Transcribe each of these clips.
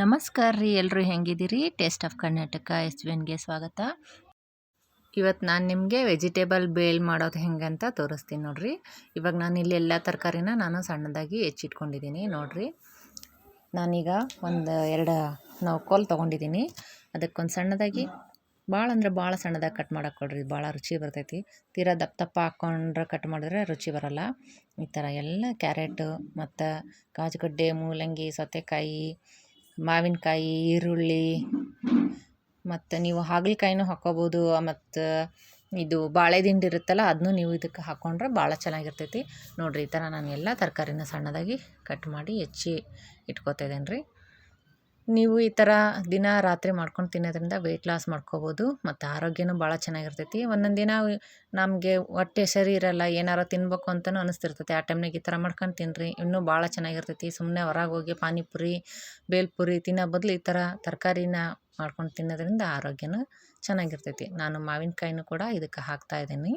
ನಮಸ್ಕಾರ ರೀ ಎಲ್ಲರೂ ಹೆಂಗಿದ್ದೀರಿ? Taste of Karnataka, S V ಎನ್ಗೆ ಸ್ವಾಗತ. ಇವತ್ತು ನಾನು ನಿಮಗೆ ವೆಜಿಟೇಬಲ್ ಬೇಲ್ ಮಾಡೋದು ಹೆಂಗೆ ಅಂತ ತೋರಿಸ್ತೀನಿ ನೋಡಿರಿ. ಇವಾಗ ನಾನು ಇಲ್ಲಿ ಎಲ್ಲ ತರಕಾರಿನ ನಾನು ಸಣ್ಣದಾಗಿ ಹೆಚ್ಚಿಟ್ಕೊಂಡಿದ್ದೀನಿ ನೋಡಿರಿ. ನಾನೀಗ ಒಂದು ಎರಡು ನೌಕೋಲ್ ತೊಗೊಂಡಿದ್ದೀನಿ. ಅದಕ್ಕೊಂದು ಸಣ್ಣದಾಗಿ ಭಾಳ ಅಂದ್ರೆ ಭಾಳ ಸಣ್ಣದಾಗಿ ಕಟ್ ಮಾಡಕ್ಕೆ ಕೊಡ್ರಿ ಭಾಳ ರುಚಿ ಬರ್ತೈತಿ. ತೀರಾ ದಪ್ಪ ದಪ್ಪ ಹಾಕ್ಕೊಂಡ್ರೆ ಕಟ್ ಮಾಡಿದ್ರೆ ರುಚಿ ಬರೋಲ್ಲ. ಈ ಥರ ಎಲ್ಲ ಕ್ಯಾರೆಟು ಮತ್ತು ಕಾಜುಗಡ್ಡೆ ಮೂಲಂಗಿ, ಸೌತೆಕಾಯಿ ಮಾವಿನಕಾಯಿ, ಈರುಳ್ಳಿ, ಮತ್ತು ನೀವು ಹಾಗಲಕಾಯಿನೂ ಹಾಕ್ಕೋಬೋದು, ಮತ್ತು ಇದು ಬಾಳೆ ದಿಂಡು ಇರುತ್ತಲ್ಲ ಅದನ್ನೂ ನೀವು ಇದಕ್ಕೆ ಹಾಕ್ಕೊಂಡ್ರೆ ಭಾಳ ಚೆನ್ನಾಗಿರ್ತೈತಿ. ನೋಡಿರಿ, ಈ ಥರ ನಾನು ಎಲ್ಲ ತರಕಾರಿನ ಸಣ್ಣದಾಗಿ ಕಟ್ ಮಾಡಿ ಹೆಚ್ಚಿ ಇಟ್ಕೋತಾ ಇದ್ದೇನೆ ರೀ ನೀವು ಈ ಥರ ದಿನ ರಾತ್ರಿ ಮಾಡ್ಕೊಂಡು ತಿನ್ನೋದ್ರಿಂದ ವೆಯ್ಟ್ ಲಾಸ್ ಮಾಡ್ಕೋಬೋದು ಮತ್ತು ಆರೋಗ್ಯನೂ ಭಾಳ ಚೆನ್ನಾಗಿರ್ತೈತಿ. ಒಂದೊಂದು ದಿನ ನಮಗೆ ಹೊಟ್ಟೆ ಸರಿ ಇರೋಲ್ಲ, ಏನಾರು ತಿನ್ಬೇಕು ಅಂತಲೂ ಅನಿಸ್ತಿರ್ತೈತಿ. ಆ ಟೈಮ್ನಾಗ ಈ ಥರ ಮಾಡ್ಕೊಂಡು ತಿನ್ನಿರಿ ಇನ್ನೂ ಭಾಳ ಚೆನ್ನಾಗಿರ್ತೈತಿ. ಸುಮ್ಮನೆ ಹೊರಗೆ ಹೋಗಿ ಪಾನಿಪುರಿ, ಬೇಲ್ಪುರಿ ತಿನ್ನೋ ಬದಲು ಈ ಥರ ತರಕಾರಿನ ಮಾಡ್ಕೊಂಡು ತಿನ್ನೋದ್ರಿಂದ ಆರೋಗ್ಯನೂ ಚೆನ್ನಾಗಿರ್ತೈತಿ. ನಾನು ಮಾವಿನಕಾಯಿನೂ ಕೂಡ ಇದಕ್ಕೆ ಹಾಕ್ತಾಯಿದ್ದೀನಿ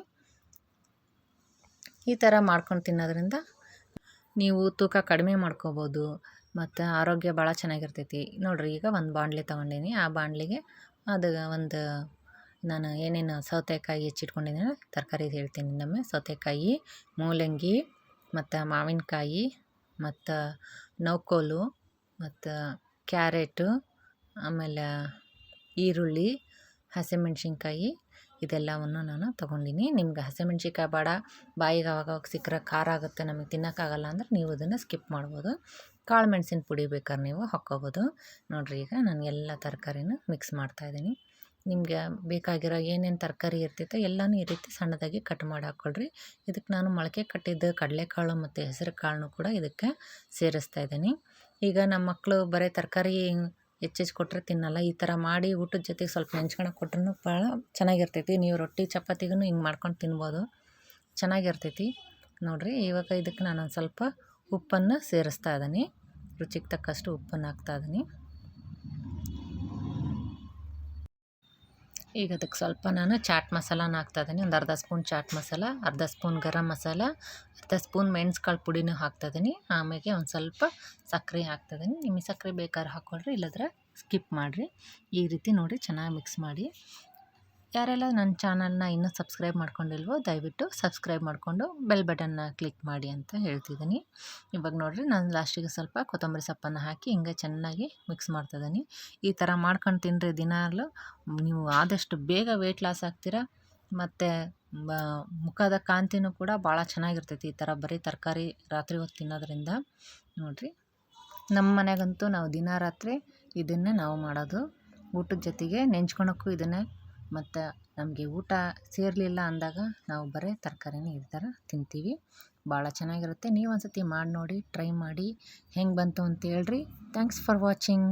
ಈ ಥರ ಮಾಡ್ಕೊಂಡು ತಿನ್ನೋದ್ರಿಂದ ನೀವು ತೂಕ ಕಡಿಮೆ ಮಾಡ್ಕೋಬೋದು. ಮತ್ತು ಆರೋಗ್ಯ ಭಾಳ ಚೆನ್ನಾಗಿರ್ತೈತಿ. ನೋಡಿರಿ, ಈಗ ಒಂದು ಬಾಣಲೆ ತೊಗೊಂಡೀನಿ. ಆ ಬಾಣಲೆಗೆ ಅದು ಒಂದು ನಾನು ಏನೇನು ಸೌತೆಕಾಯಿ ಹೆಚ್ಚಿಟ್ಕೊಂಡಿದ್ದೀನಿ ತರಕಾರಿ ಹೇಳ್ತೀನಿ ನಮ್ಮ. ಸೌತೆಕಾಯಿ, ಮೂಲಂಗಿ ಮತ್ತು ಮಾವಿನಕಾಯಿ ಮತ್ತು ನೌಕೋಲು ಮತ್ತು ಕ್ಯಾರೆಟು ಆಮೇಲೆ ಈರುಳ್ಳಿ, ಹಸಿಮೆಣ್ಸಿನ್ಕಾಯಿ ಇದೆಲ್ಲವನ್ನು ನಾನು ತೊಗೊಂಡಿನಿ. ನಿಮ್ಗೆ ಹಸಿಮೆಣ್ಸಿನ್ಕಾಯಿ ಬೇಡ ಬಾಯಿಗೆ ಅವಾಗವಾಗ ಸಿಕ್ಕರೆ ಖಾರ ಆಗುತ್ತೆ, ನಮಗೆ ತಿನ್ನೋಕ್ಕಾಗಲ್ಲ ಅಂದ್ರೆ ನೀವು ಅದನ್ನು ಸ್ಕಿಪ್ ಮಾಡ್ಬೋದು. ಕಾಳು ಮೆಣಸಿನ ಪುಡಿ ಬೇಕಾದ್ರೆ ನೀವು ಹಾಕ್ಕೋಬೋದು. ನೋಡಿರಿ ಈಗ ನಾನು ಎಲ್ಲ ತರಕಾರಿನೂ ಮಿಕ್ಸ್ ಮಾಡ್ತಾಯಿದ್ದೀನಿ ನಿಮಗೆ ಬೇಕಾಗಿರೋ ಏನೇನು ತರಕಾರಿ ಇರ್ತೈತೆ ಎಲ್ಲನೂ ಈ ರೀತಿ ಸಣ್ಣದಾಗಿ ಕಟ್ ಮಾಡಿ ಹಾಕ್ಕೊಳ್ರಿ. ಇದಕ್ಕೆ ನಾನು ಮೊಳಕೆ ಕಟ್ಟಿದ್ದ ಕಡಲೆಕಾಳು ಮತ್ತು ಹೆಸರು ಕಾಳನ್ನು ಕೂಡ ಇದಕ್ಕೆ ಸೇರಿಸ್ತಾ ಇದ್ದೀನಿ. ಈಗ ನಮ್ಮ ಮಕ್ಕಳು ಬರೀ ತರಕಾರಿ ಹೆಚ್ಚೆಚ್ಚು ಕೊಟ್ಟರೆ ತಿನ್ನಲ್ಲ. ಈ ಥರ ಮಾಡಿ ಊಟದ ಜೊತೆಗೆ ಸ್ವಲ್ಪ ನೆಂಚ್ಕೊಳಕ್ಕೆ ಕೊಟ್ರೂ ಭಾಳ ಚೆನ್ನಾಗಿರ್ತೈತಿ. ನೀವು ರೊಟ್ಟಿ, ಚಪಾತಿಗೂ ಹಿಂಗೆ ಮಾಡ್ಕೊಂಡು ತಿನ್ಬೋದು. ಚೆನ್ನಾಗಿರ್ತೈತಿ. ನೋಡಿರಿ ಇವಾಗ ಇದಕ್ಕೆ ನಾನು ಸ್ವಲ್ಪ ಉಪ್ಪನ್ನು ಸೇರಿಸ್ತಾ ಇದ್ದೀನಿ. ರುಚಿಗೆ ತಕ್ಕಷ್ಟು ಉಪ್ಪನ್ನು ಹಾಕ್ತಾ ಇದ್ದೀನಿ. ಈಗ ಅದಕ್ಕೆ ಸ್ವಲ್ಪ ನಾನು ಚಾಟ್ ಮಸಾಲಾನ ಇದ್ದೀನಿ. ಒಂದು ಅರ್ಧ ಸ್ಪೂನ್ ಚಾಟ್ ಮಸಾಲ, ಅರ್ಧ ಸ್ಪೂನ್ ಗರಂ ಮಸಾಲ, ಅರ್ಧ ಸ್ಪೂನ್ ಮೆಣಸ್ಕಾಳು ಪುಡಿನೂ ಇದ್ದೀನಿ. ಆಮೇಲೆ ಒಂದು ಸ್ವಲ್ಪ ಸಕ್ಕರೆ ಇದ್ದೀನಿ. ನಿಮಗೆ ಸಕ್ಕರೆ ಬೇಕಾದ್ರೆ ಹಾಕ್ಕೊಳ್ರಿ, ಇಲ್ಲದ್ರೆ ಸ್ಕಿಪ್ ಮಾಡಿರಿ. ಈ ರೀತಿ ನೋಡಿ ಚೆನ್ನಾಗಿ ಮಿಕ್ಸ್ ಮಾಡಿ ಯಾರೆಲ್ಲ ನನ್ನ ಚಾನಲ್ನ ಇನ್ನೂ ಸಬ್ಸ್ಕ್ರೈಬ್ ಮಾಡ್ಕೊಂಡಿಲ್ವೋ, ದಯವಿಟ್ಟು ಸಬ್ಸ್ಕ್ರೈಬ್ ಮಾಡಿಕೊಂಡು ಬೆಲ್ ಬಟನ್ನ ಕ್ಲಿಕ್ ಮಾಡಿ ಅಂತ ಹೇಳ್ತಿದ್ದೀನಿ. ಇವಾಗ ನೋಡಿರಿ, ನಾನು ಲಾಸ್ಟಿಗೆ ಸ್ವಲ್ಪ ಕೊತ್ತಂಬರಿ ಸೊಪ್ಪನ್ನು ಹಾಕಿ ಹಿಂಗೆ ಚೆನ್ನಾಗಿ ಮಿಕ್ಸ್ ಮಾಡ್ತಿದ್ದೀನಿ ಈ ಥರ ಮಾಡ್ಕೊಂಡು ತಿನ್ನಿರಿ ದಿನಾಲು. ನೀವು ಆದಷ್ಟು ಬೇಗ ವೆಯ್ಟ್ ಲಾಸ್ ಆಗ್ತೀರಾ, ಮತ್ತು ಮುಖದ ಕಾಂತಿನೂ ಕೂಡ ಭಾಳ ಚೆನ್ನಾಗಿರ್ತೈತಿ ಈ ಥರ ಬರೀ ತರಕಾರಿ ರಾತ್ರಿ ಹೊತ್ತು ತಿನ್ನೋದ್ರಿಂದ. ನೋಡಿರಿ, ನಮ್ಮ ಮನೆಗಂತೂ ನಾವು ದಿನ ರಾತ್ರಿ ಇದನ್ನೇ ನಾವು ಮಾಡೋದು. ಊಟದ ಜೊತೆಗೆ ನೆಂಚ್ಕೊಳಕ್ಕೂ ಇದನ್ನೇ ಮತ್ತು ನಮಗೆ ಊಟ ಸೇರಲಿಲ್ಲ ಅಂದಾಗ ನಾವು ಬರೀ ತರಕಾರಿನೇ ಈ ಥರ ತಿಂತೀವಿ. ಭಾಳ ಚೆನ್ನಾಗಿರುತ್ತೆ. ನೀವು ಒಂದು ಸರ್ತಿ ಮಾಡಿ ನೋಡಿ ಟ್ರೈ ಮಾಡಿ. ಹೆಂಗೆ ಬಂತು ಅಂತ ಹೇಳ್ರಿ ಥ್ಯಾಂಕ್ಸ್ ಫಾರ್ ವಾಚಿಂಗ್